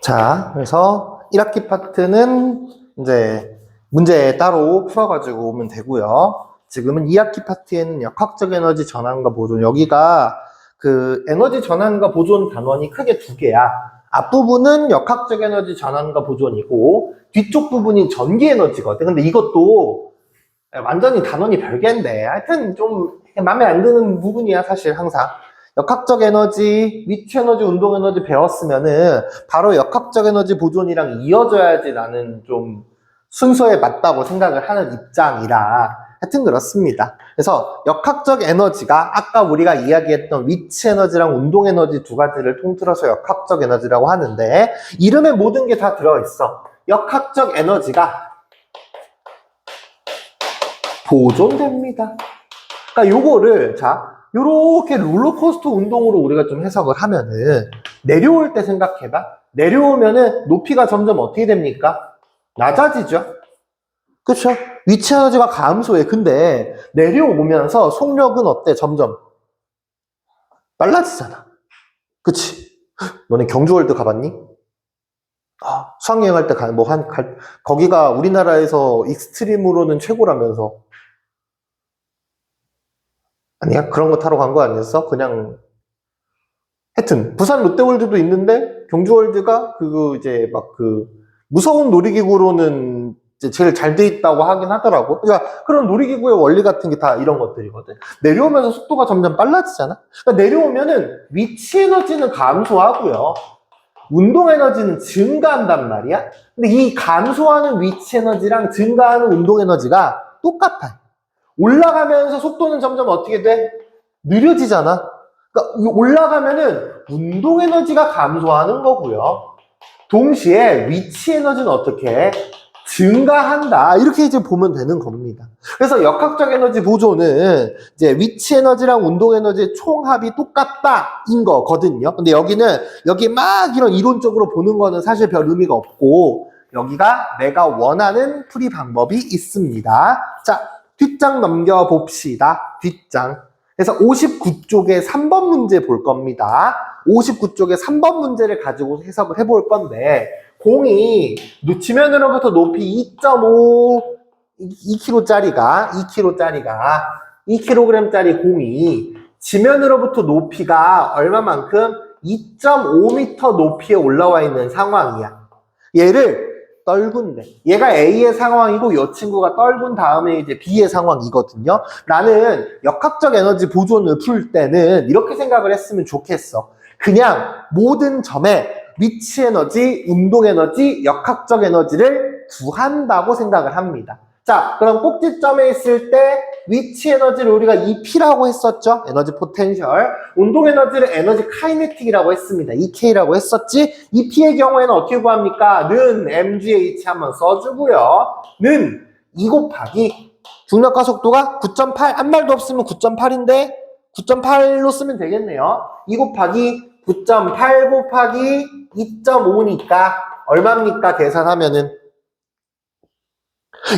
자, 그래서 1학기 파트는 이제 문제 따로 풀어가지고 오면 되고요. 지금은 2학기 파트에는 역학적 에너지 전환과 보존. 여기가 그 에너지 전환과 보존 단원이 크게 두 개야. 앞부분은 역학적 에너지 전환과 보존이고 뒤쪽 부분이 전기 에너지거든. 근데 이것도 완전히 단원이 별개인데 하여튼 좀 마음에 안 드는 부분이야 사실 항상. 역학적 에너지, 위치 에너지, 운동 에너지 배웠으면은 바로 역학적 에너지 보존이랑 이어져야지 나는 좀 순서에 맞다고 생각을 하는 입장이라 하여튼 그렇습니다. 그래서 역학적 에너지가 아까 우리가 이야기했던 위치 에너지랑 운동 에너지 두 가지를 통틀어서 역학적 에너지라고 하는데 이름에 모든 게 다 들어있어. 역학적 에너지가 보존됩니다. 그러니까 요거를 자 요렇게 롤러코스터 운동으로 우리가 좀 해석을 하면은 내려올 때 생각해봐. 내려오면은 높이가 점점 어떻게 됩니까? 낮아지죠. 그쵸? 위치 에너지가 감소해. 근데 내려오면서 속력은 어때? 점점 빨라지잖아. 그치? 너네 경주월드 가봤니? 아, 수학여행 할 때 가, 뭐, 한, 갈, 거기가 우리나라에서 익스트림으로는 최고라면서. 아니야? 그런 거 타러 간 거 아니었어? 그냥. 하여튼, 부산 롯데월드도 있는데, 경주월드가 그, 이제, 막 그, 무서운 놀이기구로는 이제 제일 잘 돼 있다고 하긴 하더라고. 그러니까 그런 놀이기구의 원리 같은 게 다 이런 것들이거든. 내려오면서 속도가 점점 빨라지잖아. 그러니까 내려오면은 위치 에너지는 감소하고요. 운동 에너지는 증가한단 말이야. 근데 이 감소하는 위치 에너지랑 증가하는 운동 에너지가 똑같아. 올라가면서 속도는 점점 어떻게 돼? 느려지잖아. 그러니까 이 올라가면은 운동 에너지가 감소하는 거고요. 동시에 위치 에너지는 어떻게 해? 증가한다. 이렇게 이제 보면 되는 겁니다. 그래서 역학적 에너지 보존은 이제 위치 에너지랑 운동 에너지의 총합이 똑같다인 거거든요. 근데 여기는 여기 막 이런 이론적으로 보는 거는 사실 별 의미가 없고 여기가 내가 원하는 풀이 방법이 있습니다. 자, 뒷장 넘겨 봅시다. 뒷장. 그래서 59쪽에 3번 문제 볼 겁니다. 59쪽에 3번 문제를 가지고 해석을 해볼 건데 공이 지면으로부터 높이 2.5 2kg짜리가 2kg짜리가 2kg짜리 공이 지면으로부터 높이가 얼마만큼 2.5m 높이에 올라와 있는 상황이야. 얘를 떨군데 얘가 A의 상황이고 이 친구가 떨군 다음에 이제 B의 상황이거든요. 나는 역학적 에너지 보존을 풀 때는 이렇게 생각을 했으면 좋겠어. 그냥 모든 점에 위치 에너지, 운동 에너지, 역학적 에너지를 구한다고 생각을 합니다. 자, 그럼 꼭지점에 있을 때 위치 에너지를 우리가 EP라고 했었죠? 에너지 포텐셜. 운동 에너지를 에너지 카이네틱이라고 했습니다. EK라고 했었지? EP의 경우에는 어떻게 구합니까? 는 MGH 한번 써주고요. 는 2 곱하기 중력과 속도가 9.8, 한 말도 없으면 9.8인데 9.8로 쓰면 되겠네요. 2 곱하기 9.8 곱하기 2.5니까 얼마입니까? 계산하면은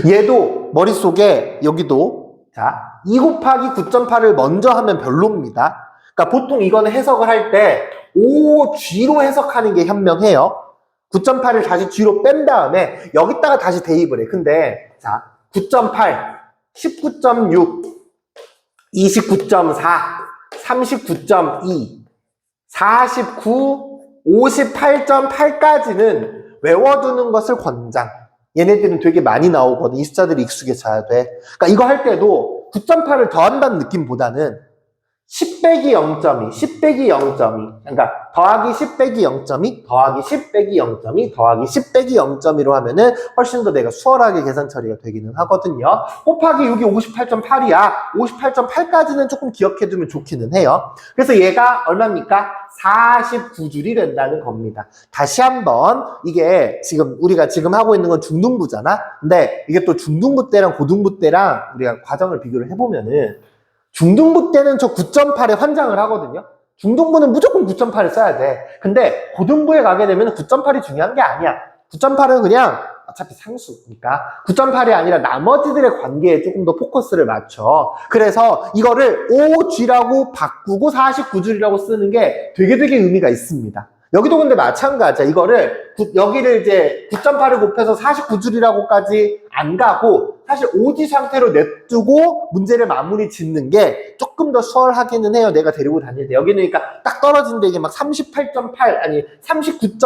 얘도 머릿속에 여기도 자, 2 곱하기 9.8을 먼저 하면 별로입니다. 그러니까 보통 이거는 해석을 할 때 OG로 해석하는 게 현명해요. 9.8을 다시 G로 뺀 다음에 여기다가 다시 대입을 해. 근데 자, 9.8, 19.6, 29.4, 39.2, 49, 58.8까지는 외워두는 것을 권장. 얘네들은 되게 많이 나오거든. 이 숫자들이 익숙해져야 돼. 그러니까 이거 할 때도 9.8을 더한다는 느낌보다는 10 빼기 0.2, 10 빼기 0.2. 그러니까 더하기 10 빼기 0.2, 더하기 10 빼기 0.2, 더하기 10 빼기 0.2로 하면은 훨씬 더 내가 수월하게 계산 처리가 되기는 하거든요. 곱하기 여기 58.8이야. 58.8까지는 조금 기억해 두면 좋기는 해요. 그래서 얘가 얼마입니까? 49줄이 된다는 겁니다. 다시 한번 이게 지금 우리가 지금 하고 있는 건 중등부잖아. 근데 이게 또 중등부 때랑 고등부 때랑 우리가 과정을 비교를 해보면은 중등부 때는 저 9.8에 환장을 하거든요. 중등부는 무조건 9.8을 써야 돼. 근데 고등부에 가게 되면 9.8이 중요한 게 아니야. 9.8은 그냥 어차피 상수니까 9.8이 아니라 나머지들의 관계에 조금 더 포커스를 맞춰. 그래서 이거를 OG라고 바꾸고 49줄이라고 쓰는 게 되게 되게 의미가 있습니다. 여기도 근데 마찬가지야. 이거를, 구- 여기를 이제 9.8을 곱해서 49줄이라고까지 안 가고, 사실 오지 상태로 냅두고 문제를 마무리 짓는 게 조금 더 수월하기는 해요. 내가 데리고 다닐 때. 여기는 그러니까 딱 떨어진데 이게 막 38.8, 아니, 39.2,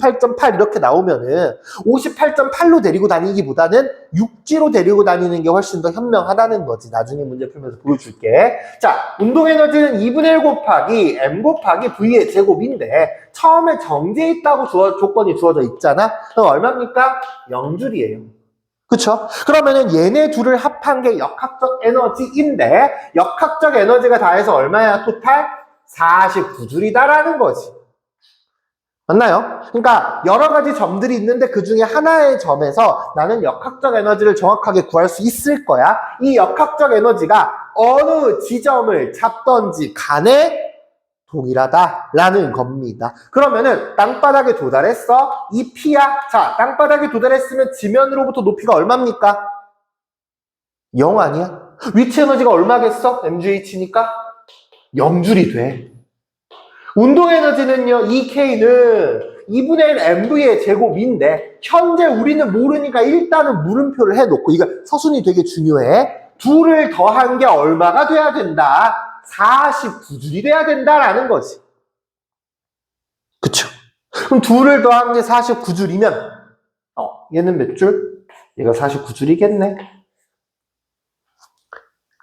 58.8 이렇게 나오면은 58.8로 데리고 다니기보다는 6G로 데리고 다니는 게 훨씬 더 현명하다는 거지. 나중에 문제 풀면서 보여줄게. 자, 운동 에너지는 2분의 1 곱하기 m 곱하기 v의 제곱인데 처음에 정제 있다고 주어, 조건이 주어져 있잖아. 그럼 얼마입니까? 0줄이에요. 그쵸? 그러면은 얘네 둘을 합한 게 역학적 에너지인데 역학적 에너지가 다해서 얼마야? 토탈 49줄이다라는 거지. 맞나요? 그러니까 여러 가지 점들이 있는데 그 중에 하나의 점에서 나는 역학적 에너지를 정확하게 구할 수 있을 거야. 이 역학적 에너지가 어느 지점을 잡던지 간에 동일하다라는 겁니다. 그러면은 땅바닥에 도달했어? 이 P야. 자, 땅바닥에 도달했으면 지면으로부터 높이가 얼마입니까? 0 아니야? 위치 에너지가 얼마겠어? mgh니까 0줄이 돼. 운동 에너지는요, EK는 2분의 1 MV의 제곱인데, 현재 우리는 모르니까 일단은 물음표를 해놓고, 이거 서순이 되게 중요해. 둘을 더한 게 얼마가 돼야 된다? 49줄이 돼야 된다라는 거지. 그쵸? 그럼 둘을 더한 게 49줄이면, 어, 얘는 몇 줄? 얘가 49줄이겠네.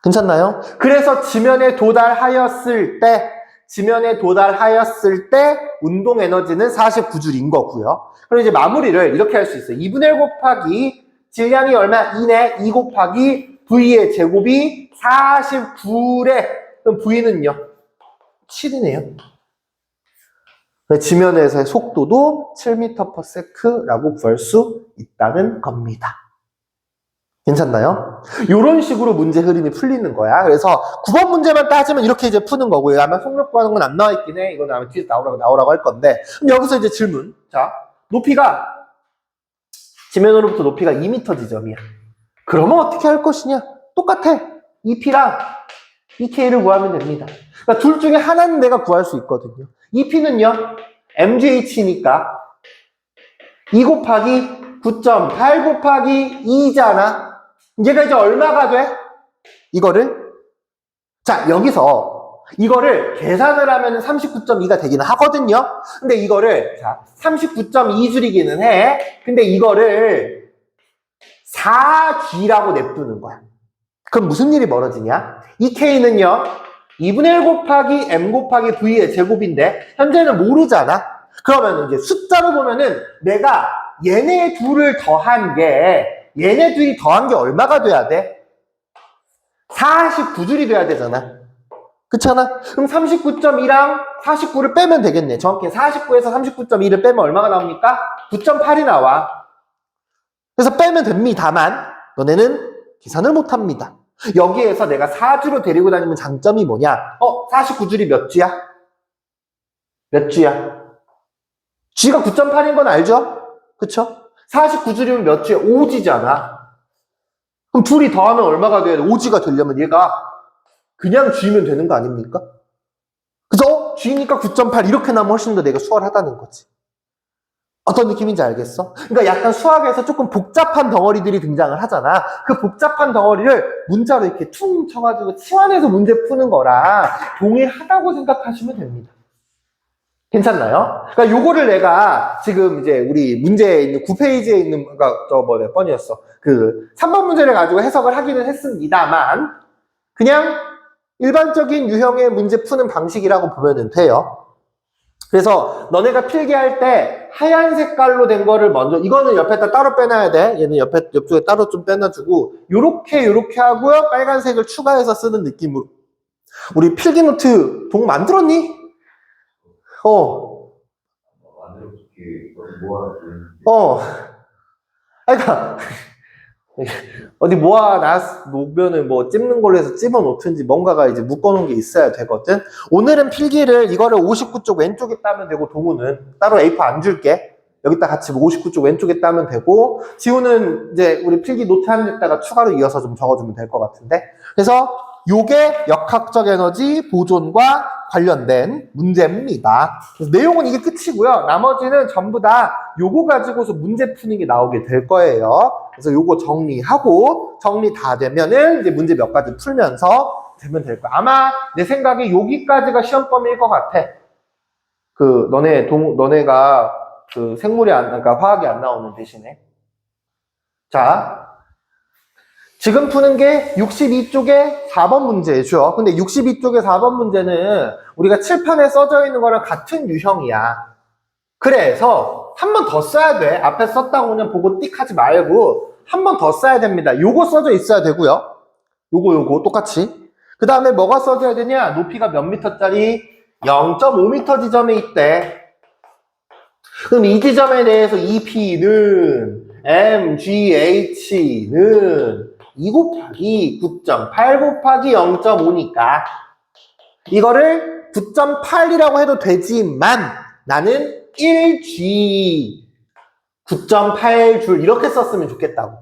괜찮나요? 그래서 지면에 도달하였을 때, 지면에 도달하였을 때 운동 에너지는 49줄인 거고요. 그럼 이제 마무리를 이렇게 할 수 있어요. 2분의 1 곱하기 질량이 얼마? 2네. 2 곱하기 V의 제곱이 49래. 그럼 V는요? 7이네요. 지면에서의 속도도 7m/s라고 구할 수 있다는 겁니다. 괜찮나요? 이런 식으로 문제 흐름이 풀리는 거야. 그래서 9번 문제만 따지면 이렇게 이제 푸는 거고요. 아마 속력 구하는 건 안 나와 있긴 해. 이건 아마 뒤에서 나오라고 나오라고 할 건데. 그럼 여기서 이제 질문. 자, 높이가 지면으로부터 높이가 2m 지점이야. 그러면 어떻게 할 것이냐? 똑같아. 2p랑 2k를 구하면 됩니다. 그러니까 둘 중에 하나는 내가 구할 수 있거든요. 2p는요, mgh니까 2 곱하기 9.8 곱하기 2잖아. 얘가 이제 얼마가 돼? 이거를 자 여기서 이거를 계산을 하면 39.2가 되기는 하거든요. 근데 이거를 자 39.2 줄이기는 해. 근데 이거를 4G라고 냅두는 거야. 그럼 무슨 일이 벌어지냐? 이 K는요 2분의 1 곱하기 M 곱하기 V의 제곱인데 현재는 모르잖아. 그러면 이제 숫자로 보면은 내가 얘네 둘을 더한 게 얘네 둘이 더한 게 얼마가 돼야 돼? 49줄이 돼야 되잖아. 그렇잖아? 그럼 39.2랑 49를 빼면 되겠네. 정확히 49에서 39.2를 빼면 얼마가 나옵니까? 9.8이 나와. 그래서 빼면 됩니다만 너네는 계산을 못 합니다. 여기에서 내가 4주로 데리고 다니면 장점이 뭐냐? 어, 49줄이 몇 주야? 몇 주야? G가 9.8인 건 알죠? 그쵸? 49줄이면 몇 주에 5G잖아. 그럼 둘이 더하면 얼마가 돼야 돼? 5G가 되려면 얘가 그냥 G면 되는 거 아닙니까? 그죠? G니까 9.8 이렇게 나면 훨씬 더 내가 수월하다는 거지. 어떤 느낌인지 알겠어? 그러니까 약간 수학에서 조금 복잡한 덩어리들이 등장을 하잖아. 그 복잡한 덩어리를 문자로 이렇게 퉁 쳐가지고 치환해서 문제 푸는 거랑 동일하다고 생각하시면 됩니다. 괜찮나요? 그러니까 요거를 내가 지금 이제 우리 문제에 있는 9페이지에 있는 그러니까 저뭐 몇 번이었어? 그 3번 문제를 가지고 해석을 하기는 했습니다만 그냥 일반적인 유형의 문제 푸는 방식이라고 보면 돼요. 그래서 너네가 필기할 때 하얀 색깔로 된 거를 먼저 이거는 옆에다 따로 빼놔야 돼. 얘는 옆에 옆쪽에 따로 좀 빼놔주고 요렇게 요렇게 하고요. 빨간색을 추가해서 쓰는 느낌으로. 우리 필기 노트 동 만들었니? 어, 모아 어. 그러니까 어디 모아 놓으면은 뭐 찝는 걸로 해서 찝어 놓든지 뭔가가 이제 묶어 놓은 게 있어야 되거든. 오늘은 필기를 이거를 59쪽 왼쪽에 따면 되고 동우는 따로 A4 안 줄게. 여기다 같이 59쪽 왼쪽에 따면 되고 지우는 이제 우리 필기 노트 한 데다가 추가로 이어서 좀 적어주면 될 것 같은데. 그래서 요게 역학적 에너지 보존과 관련된 문제입니다. 그래서 내용은 이게 끝이고요. 나머지는 전부 다 요거 가지고서 문제 푸는 게 나오게 될 거예요. 그래서 요거 정리하고 정리 다 되면은 이제 문제 몇 가지 풀면서 되면 될 거야. 아마 내 생각에 여기까지가 시험 범위일 것 같아. 그 너네 동 너네가 그 생물이 안 그러니까 화학이 안 나오는 대신에 자 지금 푸는 게 62쪽에 4번 문제죠. 근데 62쪽에 4번 문제는 우리가 칠판에 써져 있는 거랑 같은 유형이야. 그래서 한 번 더 써야 돼. 앞에 썼다고 그냥 보고 띡 하지 말고 한 번 더 써야 됩니다. 요거 써져 있어야 되고요. 요거 요거 똑같이. 그 다음에 뭐가 써져야 되냐? 높이가 몇 미터짜리? 0.5m 지점에 있대. 그럼 이 지점에 대해서 EP는 MGH는 2 곱하기 9.8 곱하기 0.5니까 이거를 9.8이라고 해도 되지만 나는 1G 9.8줄 이렇게 썼으면 좋겠다고.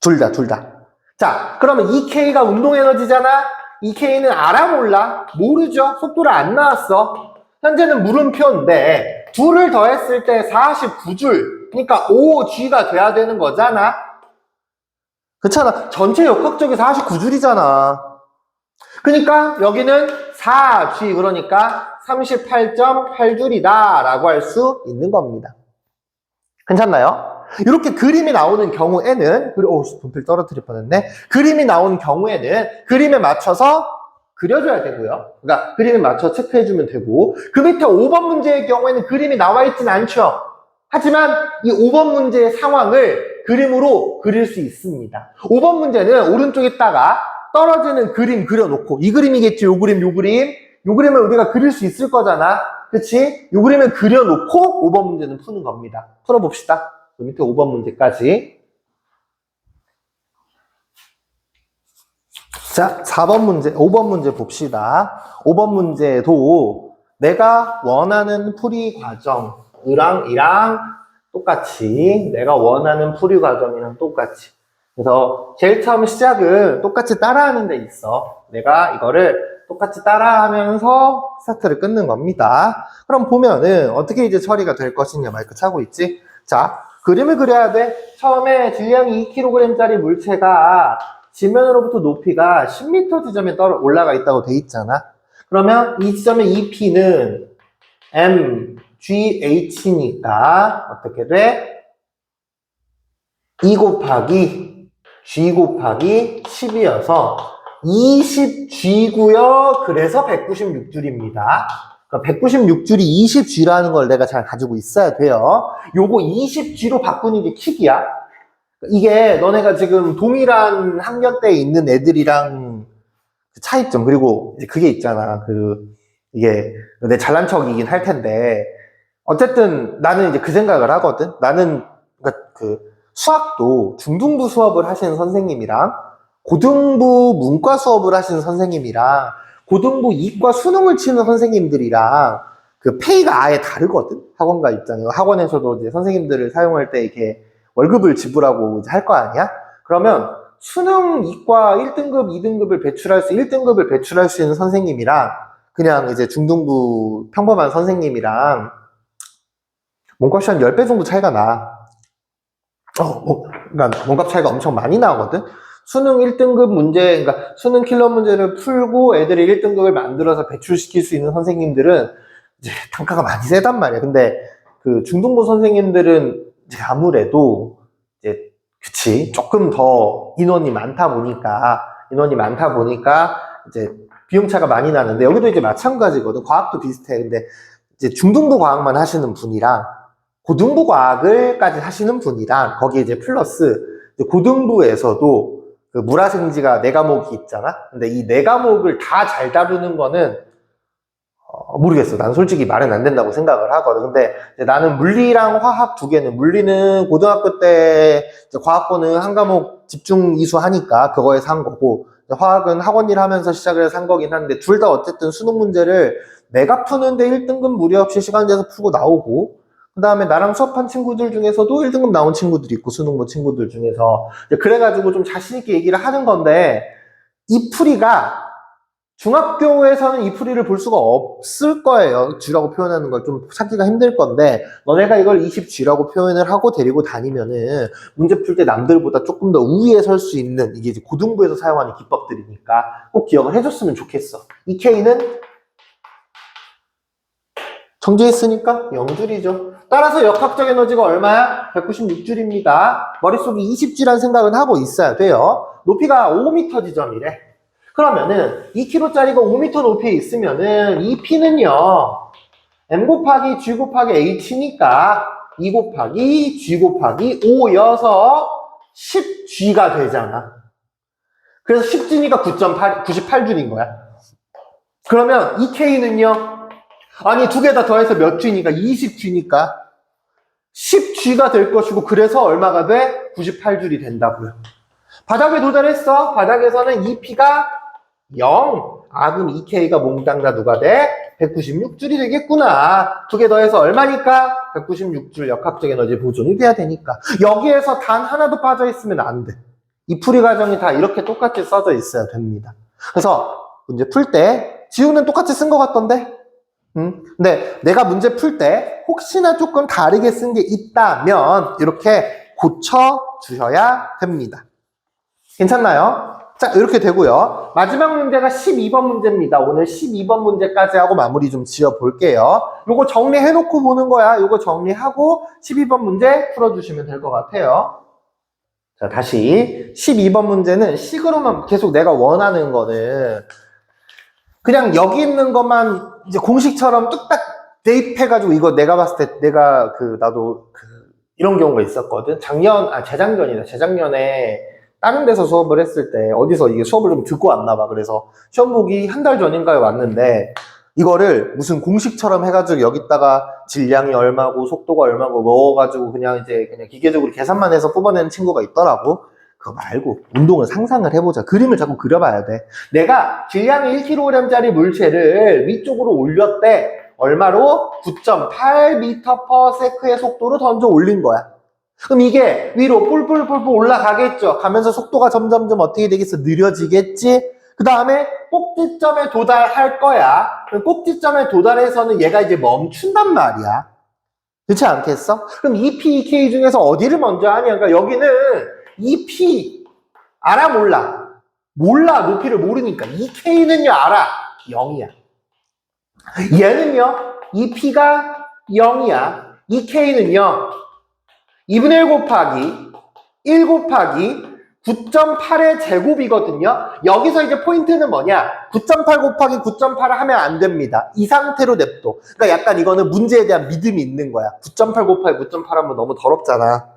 둘 다, 둘 다. 자, 그러면 2K가 운동 에너지잖아? 2K는 알아 몰라? 모르죠? 속도를 안 나왔어. 현재는 물음표인데, 둘을 더했을 때 49줄. 그러니까 5G가 돼야 되는 거잖아? 그렇잖아. 전체 역학적이 49줄이잖아. 그러니까 여기는 4G, 그러니까 38.8줄이다. 라고 할 수 있는 겁니다. 괜찮나요? 이렇게 그림이 나오는 경우에는, 그리- 오, 분필 떨어뜨릴 뻔했네. 그림이 나오는 경우에는 그림에 맞춰서 그려줘야 되고요. 그러니까 그림에 맞춰 체크해주면 되고, 그 밑에 5번 문제의 경우에는 그림이 나와 있진 않죠. 하지만 이 5번 문제의 상황을 그림으로 그릴 수 있습니다. 5번 문제는 오른쪽에다가 떨어지는 그림 그려놓고, 이 그림이겠지, 요 그림, 요 그림. 요 그림을 우리가 그릴 수 있을 거잖아. 그치? 요 그림을 그려놓고 5번 문제는 푸는 겁니다. 풀어봅시다. 그 밑에 5번 문제까지. 자, 4번 문제, 5번 문제 봅시다. 5번 문제도 내가 원하는 풀이 과정이랑 이랑 똑같이 내가 원하는 풀이 과정이랑 똑같이 그래서 제일 처음 시작은 똑같이 따라하는 데 있어. 내가 이거를 똑같이 따라하면서 스타트를 끊는 겁니다. 그럼 보면은 어떻게 이제 처리가 될 것이냐 마이크 차고 있지? 자, 그림을 그려야 돼. 처음에 질량이 2kg짜리 물체가 지면으로부터 높이가 10m 지점에 떨어 올라가 있다고 돼 있잖아. 그러면 이 지점의 EP는 MGH니까 어떻게 돼? 2 곱하기 G 곱하기 10이어서 20G고요. 그래서 196줄입니다. 그러니까 196줄이 20G라는 걸 내가 잘 가지고 있어야 돼요. 요거 20G로 바꾸는 게 킥이야. 이게 너네가 지금 동일한 학년대에 있는 애들이랑 그 차이점 그리고 그게 있잖아. 그 이게 내 잘난 척이긴 할 텐데 어쨌든 나는 이제 그 생각을 하거든. 나는 그러니까 그 수학도 중등부 수업을 하시는 선생님이랑 고등부 문과 수업을 하시는 선생님이랑 고등부 이과 수능을 치는 선생님들이랑 그 페이가 아예 다르거든. 학원가 입장에 학원에서도 이제 선생님들을 사용할 때 이렇게 월급을 지불하고 이제 할 거 아니야? 그러면 수능 이과 1등급, 2등급을 배출할 수, 1등급을 배출할 수 있는 선생님이랑 그냥 이제 중등부 평범한 선생님이랑 몸값이 한 10배 정도 차이가 나. 어, 뭐, 그러니까 몸값 차이가 엄청 많이 나거든? 수능 1등급 문제, 그러니까 수능 킬러 문제를 풀고 애들이 1등급을 만들어서 배출시킬 수 있는 선생님들은 이제 단가가 많이 세단 말이야. 근데 그 중등부 선생님들은 이제 아무래도 이제 그치 조금 더 인원이 많다 보니까 인원이 많다 보니까 이제 비용 차가 많이 나는데 여기도 이제 마찬가지거든. 과학도 비슷해. 근데 이제 중등부 과학만 하시는 분이랑 고등부 과학을까지 하시는 분이랑 거기에 이제 플러스 이제 고등부에서도 그 물화생지가 네 과목이 있잖아. 근데 이 네 과목을 다 잘 다루는 거는 어, 모르겠어. 난 솔직히 말은 안 된다고 생각을 하거든. 근데 나는 물리랑 화학 두 개는 물리는 고등학교 때 과학고는 한 과목 집중 이수 하니까 그거에서 한 거고 화학은 학원 일 하면서 시작을 한 거긴 한데 둘 다 어쨌든 수능 문제를 내가 푸는데 1등급 무리 없이 시간 내서 풀고 나오고 그 다음에 나랑 수업한 친구들 중에서도 1등급 나온 친구들이 있고 수능부 친구들 중에서 그래가지고 좀 자신있게 얘기를 하는 건데 이 풀이가 중학교에서는 이 풀이를 볼 수가 없을 거예요. G라고 표현하는 걸 좀 찾기가 힘들 건데, 너네가 이걸 20G라고 표현을 하고 데리고 다니면은, 문제 풀 때 남들보다 조금 더 우위에 설 수 있는, 이게 이제 고등부에서 사용하는 기법들이니까 꼭 기억을 해줬으면 좋겠어. 이 K는 정지했으니까 0줄이죠. 따라서 역학적 에너지가 얼마야? 196줄입니다. 머릿속에 20G란 생각은 하고 있어야 돼요. 높이가 5m 지점이래. 그러면은 2kg짜리가 5m 높이에 있으면은 이 P는요. M 곱하기 G 곱하기 H니까 2 곱하기 G 곱하기 5여서 10G가 되잖아. 그래서 10G니까 9.8, 98줄인 거야. 그러면 이 K는요. 아니 두 개 다 더해서 몇 G니까 20G니까 10G가 될 것이고 그래서 얼마가 돼? 98줄이 된다고요. 바닥에 도달했어. 바닥에서는 2P가 0. 아 그럼 2K가 몽땅 다 누가 돼? 196줄이 되겠구나. 두 개 더해서 얼마니까? 196줄 역학적 에너지 보존이 돼야 되니까. 여기에서 단 하나도 빠져 있으면 안 돼. 이 풀이 과정이 다 이렇게 똑같이 써져 있어야 됩니다. 그래서 문제 풀 때 지우는 똑같이 쓴 것 같던데? 음, 근데 내가 문제 풀 때 혹시나 조금 다르게 쓴 게 있다면 이렇게 고쳐 주셔야 됩니다. 괜찮나요? 자, 이렇게 되고요. 마지막 문제가 12번 문제입니다. 오늘 12번 문제까지 하고 마무리 좀 지어 볼게요. 요거 정리해 놓고 보는 거야. 요거 정리하고 12번 문제 풀어 주시면 될 것 같아요. 자, 다시 12번 문제는 식으로만 계속 내가 원하는 거는 그냥 여기 있는 것만 이제 공식처럼 뚝딱 대입해가지고 이거 내가 봤을 때 내가 그 나도 그 이런 경우가 있었거든. 작년 아 재작년이다. 재작년에 다른 데서 수업을 했을 때 어디서 이게 수업을 좀 듣고 왔나 봐. 그래서 시험 보기 한달 전인가에 왔는데 이거를 무슨 공식처럼 해가지고 여기다가 질량이 얼마고 속도가 얼마고 넣어가지고 그냥 이제 그냥 기계적으로 계산만 해서 뽑아내는 친구가 있더라고. 그거 말고 운동을 상상을 해보자. 그림을 자꾸 그려봐야 돼. 내가 질량이 1kg짜리 물체를 위쪽으로 올렸대. 얼마로? 9.8m/s의 속도로 던져 올린 거야. 그럼 이게 위로 뿔뿔뿔뿔 올라가겠죠. 가면서 속도가 점점점 어떻게 되겠어? 느려지겠지? 그 다음에 꼭지점에 도달할 거야. 그럼 꼭지점에 도달해서는 얘가 이제 멈춘단 말이야. 그렇지 않겠어? 그럼 이 P, 이 K 중에서 어디를 먼저 하냐? 그러니까 여기는 이 P 알아 몰라? 몰라 높이를 모르니까 이 K는요 알아 0이야. 얘는요 이 P가 0이야. 이 K는요 2분의 1 곱하기 1 곱하기 9.8의 제곱이거든요. 여기서 이제 포인트는 뭐냐? 9.8 곱하기 9.8을 하면 안 됩니다. 이 상태로 냅둬. 그러니까 약간 이거는 문제에 대한 믿음이 있는 거야. 9.8 곱하기 9.8 하면 너무 더럽잖아.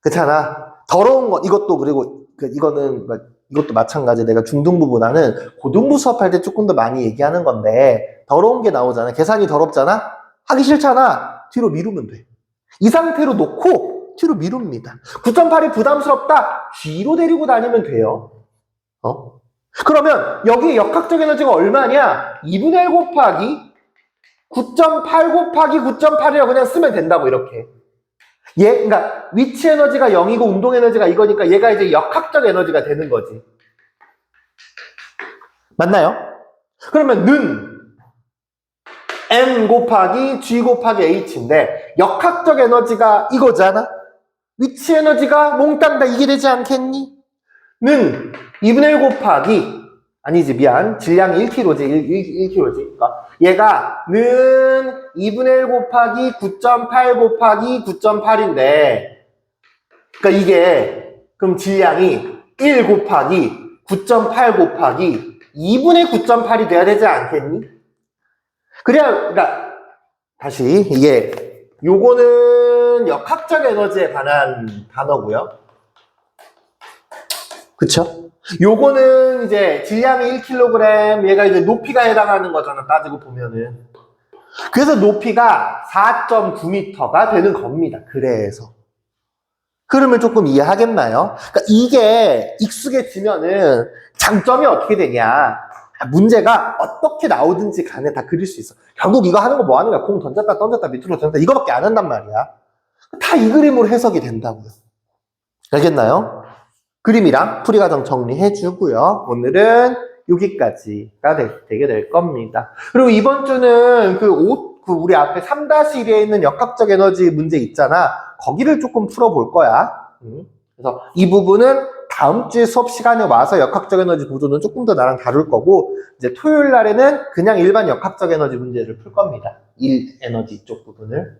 그렇잖아. 더러운 거 이것도 그리고 그 이거는 뭐 이것도 마찬가지. 내가 중등부보다는 고등부 수업할 때 조금 더 많이 얘기하는 건데 더러운 게 나오잖아. 계산이 더럽잖아. 하기 싫잖아. 뒤로 미루면 돼. 이 상태로 놓고 뒤로 미룹니다. 9.8이 부담스럽다. 뒤로 데리고 다니면 돼요. 어? 그러면 여기 역학적 에너지가 얼마냐? 2분의 1 곱하기 9.8 곱하기 9.8이라고 그냥 쓰면 된다고 이렇게. 얘, 그러니까 위치 에너지가 0이고 운동 에너지가 이거니까 얘가 이제 역학적 에너지가 되는 거지. 맞나요? 그러면 는 m 곱하기 g 곱하기 h인데 역학적 에너지가 이거잖아. 위치 에너지가 몽땅 다 이게 되지 않겠니? 는 2분의 1 곱하기 아니지 미안 질량이 1kg지 1, 1kg지 그러니까 얘가 는 2분의 1 곱하기 9.8 곱하기 9.8인데 그러니까 이게 그럼 질량이 1 곱하기 9.8 곱하기 2분의 9.8이 돼야 되지 않겠니? 그래야 그러니까 다시 이게 요거는 역학적 에너지에 관한 단어고요. 그쵸? 요거는 이제 질량이 1kg, 얘가 이제 높이가 해당하는 거잖아, 따지고 보면은. 그래서 높이가 4.9m가 되는 겁니다. 그래서. 흐름을 조금 이해하겠나요? 그러니까 이게 익숙해지면은 장점이 어떻게 되냐. 문제가 어떻게 나오든지 간에 다 그릴 수 있어. 결국 이거 하는 거 뭐 하는 거야? 공 던졌다 던졌다 밑으로 던졌다 이거밖에 안 한단 말이야. 다 이 그림으로 해석이 된다고요. 알겠나요? 그림이랑 풀이 과정 정리해 주고요. 오늘은 여기까지가 되, 되게 될 겁니다. 그리고 이번 주는 그, 오, 그 우리 앞에 3-1에 있는 역학적 에너지 문제 있잖아. 거기를 조금 풀어볼 거야. 음. 그래서 이 부분은 다음 주에 수업 시간에 와서 역학적 에너지 구조는 조금 더 나랑 다룰 거고, 이제 토요일 날에는 그냥 일반 역학적 에너지 문제를 풀 겁니다. 일 에너지 쪽 부분을.